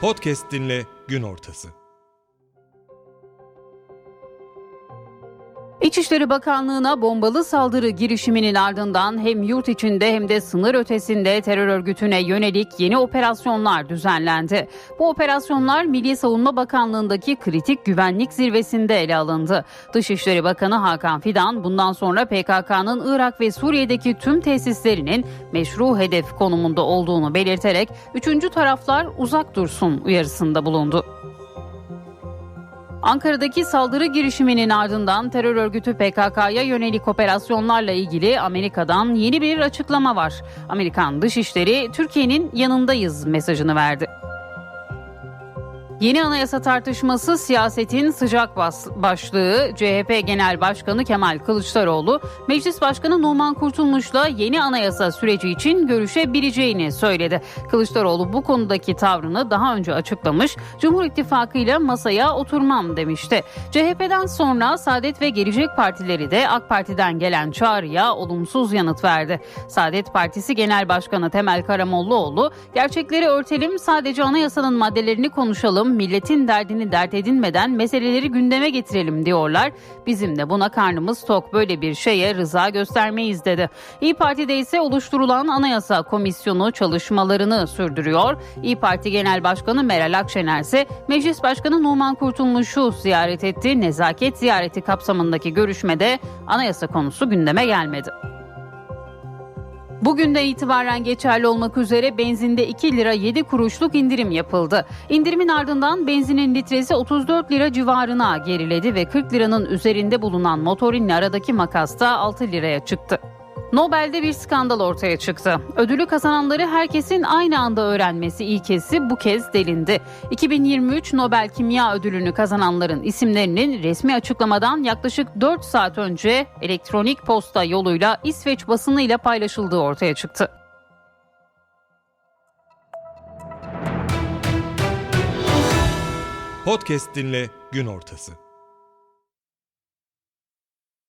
Podcast dinle gün ortası. İçişleri Bakanlığı'na bombalı saldırı girişiminin ardından hem yurt içinde hem de sınır ötesinde terör örgütüne yönelik yeni operasyonlar düzenlendi. Bu operasyonlar Milli Savunma Bakanlığı'ndaki kritik güvenlik zirvesinde ele alındı. Dışişleri Bakanı Hakan Fidan bundan sonra PKK'nın Irak ve Suriye'deki tüm tesislerinin meşru hedef konumunda olduğunu belirterek üçüncü taraflar uzak dursun uyarısında bulundu. Ankara'daki saldırı girişiminin ardından terör örgütü PKK'ya yönelik operasyonlarla ilgili Amerika'dan yeni bir açıklama var. Amerikan Dışişleri Türkiye'nin yanındayız mesajını verdi. Yeni anayasa tartışması siyasetin sıcak bas- başlığı CHP Genel Başkanı Kemal Kılıçdaroğlu, Meclis Başkanı Numan Kurtulmuş'la yeni anayasa süreci için görüşebileceğini söyledi. Kılıçdaroğlu bu konudaki tavrını daha önce açıklamış, Cumhur İttifakı ile masaya oturmam demişti. CHP'den sonra Saadet ve Gelecek Partileri de AK Parti'den gelen çağrıya olumsuz yanıt verdi. Saadet Partisi Genel Başkanı Temel Karamollaoğlu, gerçekleri örtelim sadece anayasanın maddelerini konuşalım, milletin derdini dert edinmeden meseleleri gündeme getirelim diyorlar. Bizim de buna karnımız tok böyle bir şeye rıza göstermeyiz dedi. İyi Parti'de ise oluşturulan Anayasa Komisyonu çalışmalarını sürdürüyor. İyi Parti Genel Başkanı Meral Akşener ise Meclis Başkanı Numan Kurtulmuş'u ziyaret etti. Nezaket ziyareti kapsamındaki görüşmede anayasa konusu gündeme gelmedi. Bugünden itibaren geçerli olmak üzere benzinde 2 lira 7 kuruşluk indirim yapıldı. İndirimin ardından benzinin litresi 34 lira civarına geriledi ve 40 liranın üzerinde bulunan motorinle aradaki makas da 6 liraya çıktı. Nobel'de bir skandal ortaya çıktı. Ödülü kazananları herkesin aynı anda öğrenmesi ilkesi bu kez delindi. 2023 Nobel Kimya Ödülünü kazananların isimlerinin resmi açıklamadan yaklaşık 4 saat önce elektronik posta yoluyla İsveç basınıyla paylaşıldığı ortaya çıktı. Podcast dinle gün ortası.